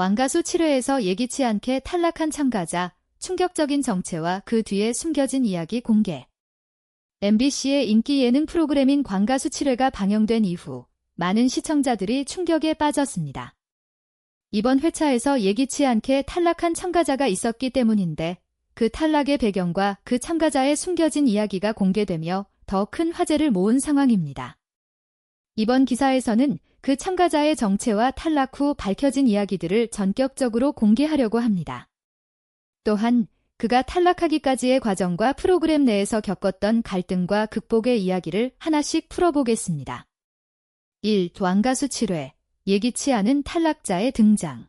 왕가수 7회에서 예기치 않게 탈락한 참가자, 충격적인 정체와 그 뒤에 숨겨진 이야기 공개. MBC의 인기 예능 프로그램인 광가수 7회가 방영된 이후 많은 시청자들이 충격에 빠졌습니다. 이번 회차에서 예기치 않게 탈락한 참가자가 있었기 때문인데 그 탈락의 배경과 그 참가자의 숨겨진 이야기가 공개되며 더 큰 화제를 모은 상황입니다. 이번 기사에서는 그 참가자의 정체와 탈락 후 밝혀진 이야기들을 전격적으로 공개하려고 합니다. 또한 그가 탈락하기까지의 과정과 프로그램 내에서 겪었던 갈등과 극복의 이야기를 하나씩 풀어보겠습니다. 1. 왕가수 7회 예기치 않은 탈락자의 등장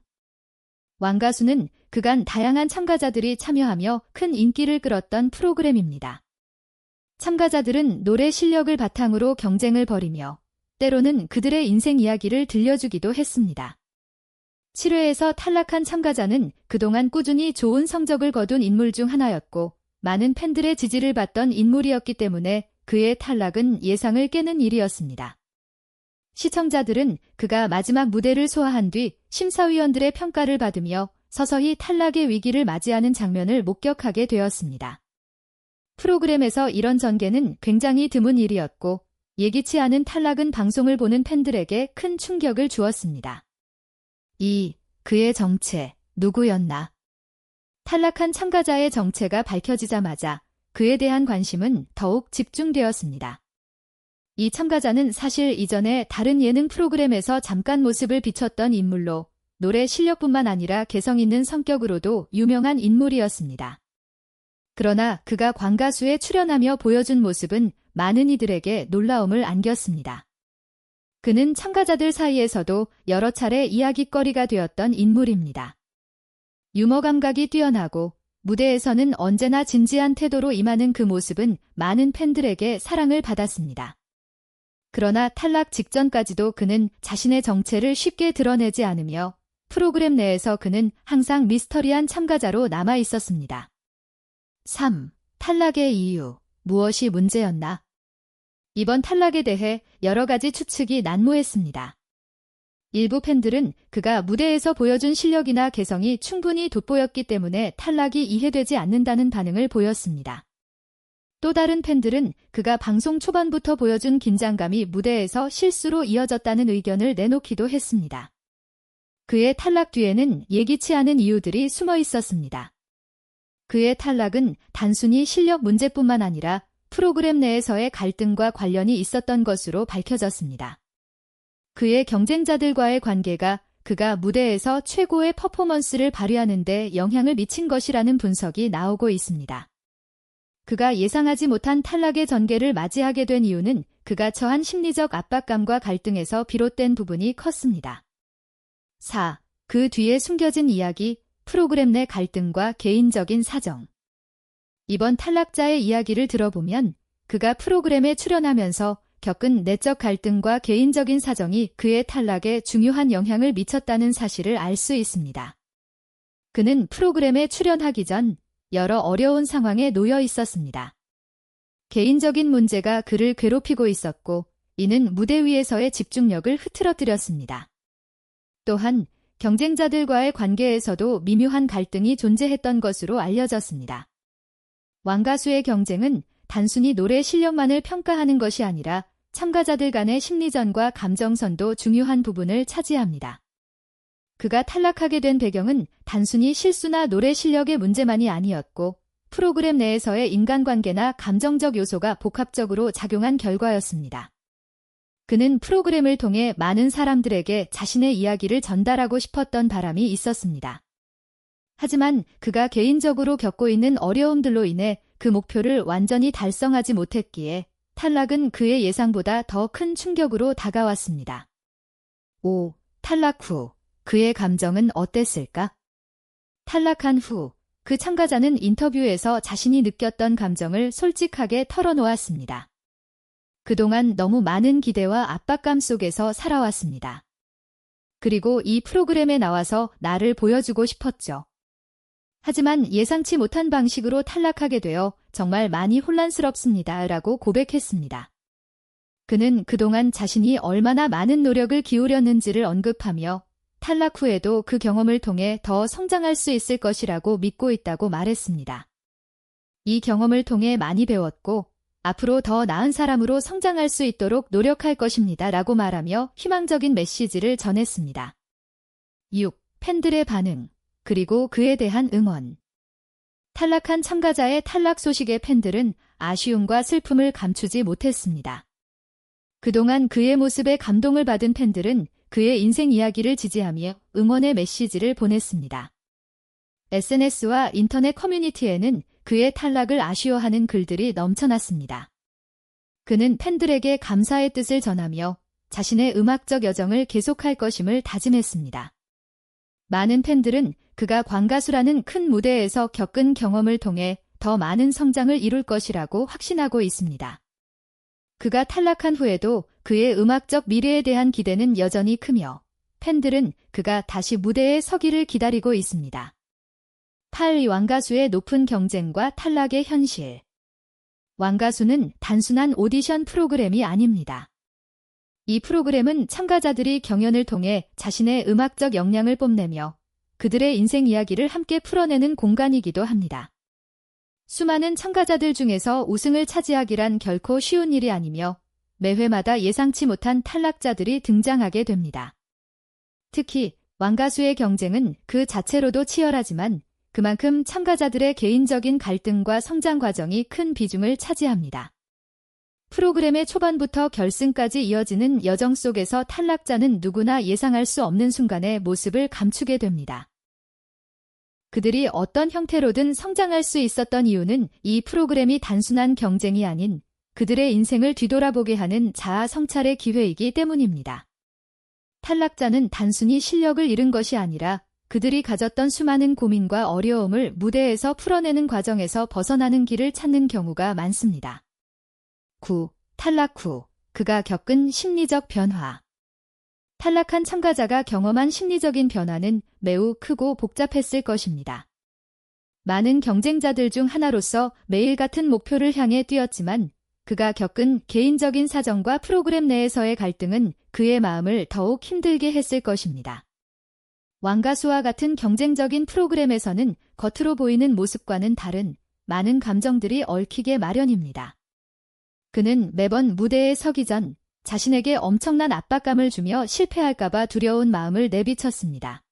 왕가수는 그간 다양한 참가자들이 참여하며 큰 인기를 끌었던 프로그램입니다. 참가자들은 노래 실력을 바탕으로 경쟁을 벌이며 때로는 그들의 인생 이야기를 들려주기도 했습니다. 7회에서 탈락한 참가자는 그동안 꾸준히 좋은 성적을 거둔 인물 중 하나였고 많은 팬들의 지지를 받던 인물이었기 때문에 그의 탈락은 예상을 깨는 일이었습니다. 시청자들은 그가 마지막 무대를 소화한 뒤 심사위원들의 평가를 받으며 서서히 탈락의 위기를 맞이하는 장면을 목격하게 되었습니다. 프로그램에서 이런 전개는 굉장히 드문 일이었고 예기치 않은 탈락은 방송을 보는 팬들에게 큰 충격을 주었습니다. 2. 그의 정체, 누구였나? 탈락한 참가자의 정체가 밝혀지자마자 그에 대한 관심은 더욱 집중되었습니다. 이 참가자는 사실 이전에 다른 예능 프로그램에서 잠깐 모습을 비췄던 인물로 노래 실력뿐만 아니라 개성 있는 성격으로도 유명한 인물이었습니다. 그러나 그가 광가수에 출연하며 보여준 모습은 많은 이들에게 놀라움을 안겼습니다. 그는 참가자들 사이에서도 여러 차례 이야기거리가 되었던 인물입니다. 유머 감각이 뛰어나고 무대에서는 언제나 진지한 태도로 임하는 그 모습은 많은 팬들에게 사랑을 받았습니다. 그러나 탈락 직전까지도 그는 자신의 정체를 쉽게 드러내지 않으며 프로그램 내에서 그는 항상 미스터리한 참가자로 남아 있었습니다. 3. 탈락의 이유. 무엇이 문제였나? 이번 탈락에 대해 여러 가지 추측이 난무했습니다. 일부 팬들은 그가 무대에서 보여준 실력이나 개성이 충분히 돋보였기 때문에 탈락이 이해되지 않는다는 반응을 보였습니다. 또 다른 팬들은 그가 방송 초반부터 보여준 긴장감이 무대에서 실수로 이어졌다는 의견을 내놓기도 했습니다. 그의 탈락 뒤에는 예기치 않은 이유들이 숨어 있었습니다. 그의 탈락은 단순히 실력 문제뿐만 아니라 프로그램 내에서의 갈등과 관련이 있었던 것으로 밝혀졌습니다. 그의 경쟁자들과의 관계가 그가 무대에서 최고의 퍼포먼스를 발휘하는 데 영향을 미친 것이라는 분석이 나오고 있습니다. 그가 예상하지 못한 탈락의 전개를 맞이하게 된 이유는 그가 처한 심리적 압박감과 갈등에서 비롯된 부분이 컸습니다. 4. 그 뒤에 숨겨진 이야기, 프로그램 내 갈등과 개인적인 사정. 이번 탈락자의 이야기를 들어보면 그가 프로그램에 출연하면서 겪은 내적 갈등과 개인적인 사정이 그의 탈락에 중요한 영향을 미쳤다는 사실을 알 수 있습니다. 그는 프로그램에 출연하기 전 여러 어려운 상황에 놓여 있었습니다. 개인적인 문제가 그를 괴롭히고 있었고 이는 무대 위에서의 집중력을 흐트러뜨렸습니다. 또한 경쟁자들과의 관계에서도 미묘한 갈등이 존재했던 것으로 알려졌습니다. 왕가수의 경쟁은 단순히 노래 실력만을 평가하는 것이 아니라 참가자들 간의 심리전과 감정선도 중요한 부분을 차지합니다. 그가 탈락하게 된 배경은 단순히 실수나 노래 실력의 문제만이 아니었고 프로그램 내에서의 인간관계나 감정적 요소가 복합적으로 작용한 결과였습니다. 그는 프로그램을 통해 많은 사람들에게 자신의 이야기를 전달하고 싶었던 바람이 있었습니다. 하지만 그가 개인적으로 겪고 있는 어려움들로 인해 그 목표를 완전히 달성하지 못했기에 탈락은 그의 예상보다 더 큰 충격으로 다가왔습니다. 5. 탈락 후 그의 감정은 어땠을까? 탈락한 후 그 참가자는 인터뷰에서 자신이 느꼈던 감정을 솔직하게 털어놓았습니다. 그동안 너무 많은 기대와 압박감 속에서 살아왔습니다. 그리고 이 프로그램에 나와서 나를 보여주고 싶었죠. 하지만 예상치 못한 방식으로 탈락하게 되어 정말 많이 혼란스럽습니다. 라고 고백했습니다. 그는 그동안 자신이 얼마나 많은 노력을 기울였는지를 언급하며 탈락 후에도 그 경험을 통해 더 성장할 수 있을 것이라고 믿고 있다고 말했습니다. 이 경험을 통해 많이 배웠고 앞으로 더 나은 사람으로 성장할 수 있도록 노력할 것입니다. 라고 말하며 희망적인 메시지를 전했습니다. 6. 팬들의 반응, 그리고 그에 대한 응원. 탈락한 참가자의 탈락 소식에 팬들은 아쉬움과 슬픔을 감추지 못했습니다. 그동안 그의 모습에 감동을 받은 팬들은 그의 인생 이야기를 지지하며 응원의 메시지를 보냈습니다. SNS와 인터넷 커뮤니티에는 그의 탈락을 아쉬워하는 글들이 넘쳐났습니다. 그는 팬들에게 감사의 뜻을 전하며 자신의 음악적 여정을 계속할 것임을 다짐했습니다. 많은 팬들은 그가 광가수라는 큰 무대에서 겪은 경험을 통해 더 많은 성장을 이룰 것이라고 확신하고 있습니다. 그가 탈락한 후에도 그의 음악적 미래에 대한 기대는 여전히 크며 팬들은 그가 다시 무대에 서기를 기다리고 있습니다. 8. 왕가수의 높은 경쟁과 탈락의 현실. 왕가수는 단순한 오디션 프로그램이 아닙니다. 이 프로그램은 참가자들이 경연을 통해 자신의 음악적 역량을 뽐내며 그들의 인생 이야기를 함께 풀어내는 공간이기도 합니다. 수많은 참가자들 중에서 우승을 차지하기란 결코 쉬운 일이 아니며 매회마다 예상치 못한 탈락자들이 등장하게 됩니다. 특히 왕가수의 경쟁은 그 자체로도 치열하지만 그만큼 참가자들의 개인적인 갈등과 성장 과정이 큰 비중을 차지합니다. 프로그램의 초반부터 결승까지 이어지는 여정 속에서 탈락자는 누구나 예상할 수 없는 순간에 모습을 감추게 됩니다. 그들이 어떤 형태로든 성장할 수 있었던 이유는 이 프로그램이 단순한 경쟁이 아닌 그들의 인생을 뒤돌아보게 하는 자아 성찰의 기회이기 때문입니다. 탈락자는 단순히 실력을 잃은 것이 아니라 그들이 가졌던 수많은 고민과 어려움을 무대에서 풀어내는 과정에서 벗어나는 길을 찾는 경우가 많습니다. 9. 탈락 후 그가 겪은 심리적 변화 탈락한 참가자가 경험한 심리적인 변화는 매우 크고 복잡했을 것입니다. 많은 경쟁자들 중 하나로서 매일 같은 목표를 향해 뛰었지만 그가 겪은 개인적인 사정과 프로그램 내에서의 갈등은 그의 마음을 더욱 힘들게 했을 것입니다. 왕가수와 같은 경쟁적인 프로그램에서는 겉으로 보이는 모습과는 다른 많은 감정들이 얽히게 마련입니다. 그는 매번 무대에 서기 전 자신에게 엄청난 압박감을 주며 실패할까봐 두려운 마음을 내비쳤습니다.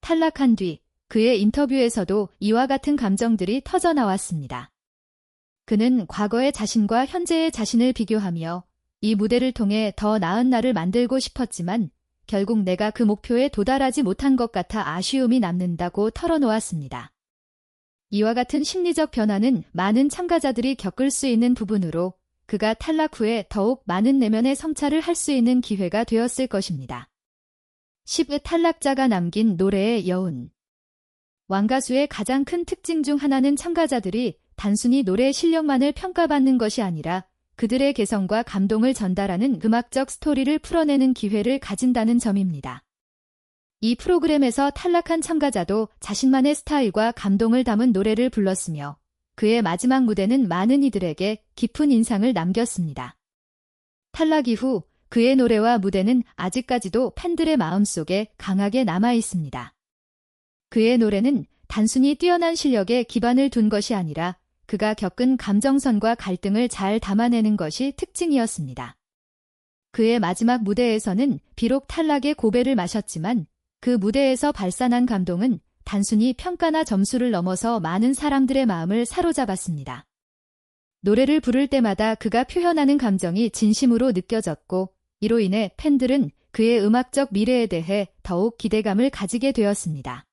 탈락한 뒤 그의 인터뷰에서도 이와 같은 감정들이 터져 나왔습니다. 그는 과거의 자신과 현재의 자신을 비교하며 이 무대를 통해 더 나은 나를 만들고 싶었지만 결국 내가 그 목표에 도달하지 못한 것 같아 아쉬움이 남는다고 털어놓았습니다. 이와 같은 심리적 변화는 많은 참가자들이 겪을 수 있는 부분으로 그가 탈락 후에 더욱 많은 내면의 성찰을 할 수 있는 기회가 되었을 것입니다. 10의 탈락자가 남긴 노래의 여운 왕가수의 가장 큰 특징 중 하나는 참가자들이 단순히 노래 실력만을 평가받는 것이 아니라 그들의 개성과 감동을 전달하는 음악적 스토리를 풀어내는 기회를 가진다는 점입니다. 이 프로그램에서 탈락한 참가자도 자신만의 스타일과 감동을 담은 노래를 불렀으며 그의 마지막 무대는 많은 이들에게 깊은 인상을 남겼습니다. 탈락 이후 그의 노래와 무대는 아직까지도 팬들의 마음속에 강하게 남아 있습니다. 그의 노래는 단순히 뛰어난 실력에 기반을 둔 것이 아니라 그가 겪은 감정선과 갈등을 잘 담아내는 것이 특징이었습니다. 그의 마지막 무대에서는 비록 탈락의 고배를 마셨지만 그 무대에서 발산한 감동은 단순히 평가나 점수를 넘어서 많은 사람들의 마음을 사로잡았습니다. 노래를 부를 때마다 그가 표현하는 감정이 진심으로 느껴졌고 이로 인해 팬들은 그의 음악적 미래에 대해 더욱 기대감을 가지게 되었습니다.